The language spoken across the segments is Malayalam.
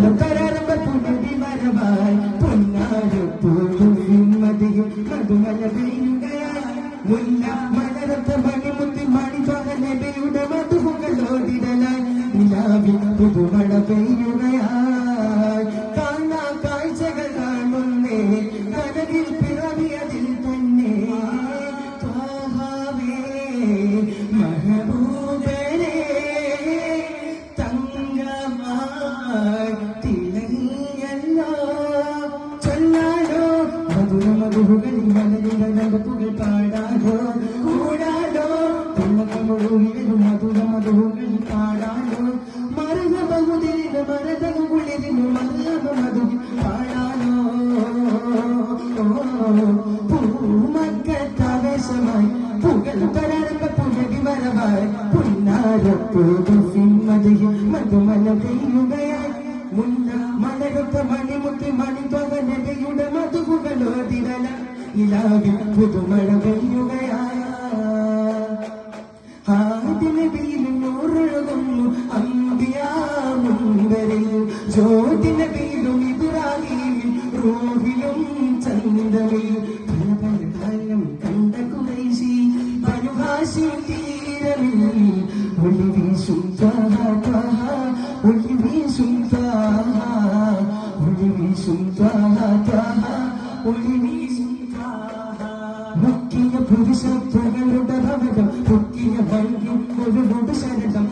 പുകളും കരാറുമ്പ പുനരി വരവായി പൊന്നാരപ്പൂവിൻ മതിയും മധുമല മുല്ല മലരത്ത മണിമുത്തി മണി പകലയുടെ മധുകളോടിടലായി നിലാവിൽ പുതുമഴ പെയ്യുകയായി. കാണാ കാഴ്ചകൾ കാണുന്നേ. കനവിൽ പിറവിയതിൽ മധുര മധുകളിൽ മധുകുകളോ നടപ്പുകൾ മണിത്വകനയുടെ പുതുമഴ പെയ്യുകയായ ആദിനബിയിലും നൂറൊഴുകുന്നു അമ്പിയാമുമ്പരിൽ ജ്യോതിനബിയിലും ഇബ്രാഹിമിൽ റൂഹിലും പല കാലം കണ്ട കുറേശി ബനുഹാശി തീരമിൽ ഒളി முக்கிய புதுசை தொழிலுடரம் விடும் முக்கிய வங்கி ஒரு விடு சரடம்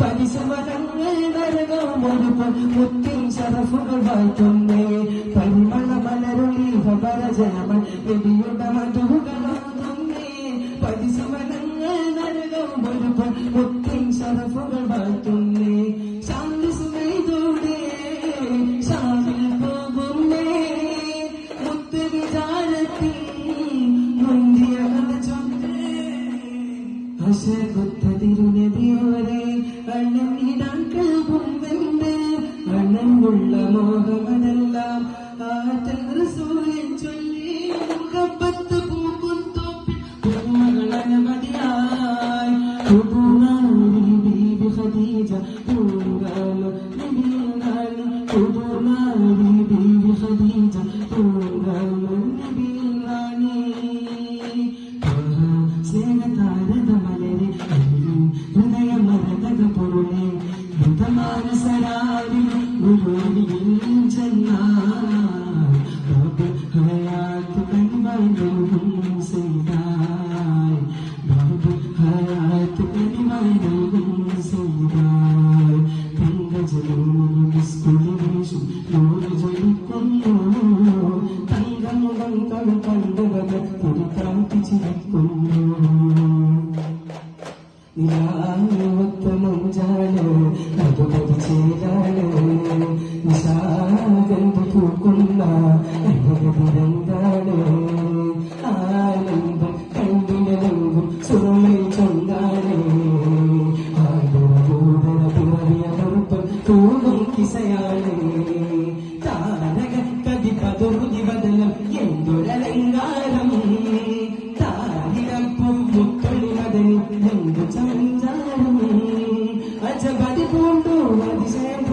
പരിസമരങ്ങൾ നരകവും ഒരു മുത്തിൻ ശരഫുകൾ വായിക്കുന്നേ. പരജയമൻ എബിയുടെ മധുകളോടുന്നേ പരിസമരങ്ങൾ നരകവും ഒരു മുത്തിൻ ശരഫുകൾ വായിക്കുന്നേ ശാന്തി സുമൈതോടെ ശാന്തിൽ പോകുന്നേ മുത്ത് വിചാരത്തിൽ മുന്തിയ ചൊന്നേ അശകുത്ത തിരുനബിയോരെ അണ്ണമിടാൻ കൽവുണ്ട് അണ്ണമുള്ള മോഹമതെല്ലാം അനവധിയായി പുതുനാരി ബീബി ഖദീജ പൂങ്കാമ നബിയിലാണ് പുതുനാരി ബീബി ഖദീജ പൂങ്കാമ നബിയിലാണ് സ്നേഹതാരക മലരെ തിരുക്കാത്തി ചിരിക്കുന്നു നിലാവത്ത മഞ്ചാലോ അതുപതി ചേരാലോ നിശാഗന്ധ പൂക്കുന്ന അനുഗതിരന്താലോ ആനന്ദം കണ്ടിനെങ്കും സുറമൈ ചൊന്നാലോ ആലോകൂടന പിറവിയ കറുപ്പം തൂകും കിസയാലേ താരക കതി പതുരുതി అజ బతికుంటూ అతిశయం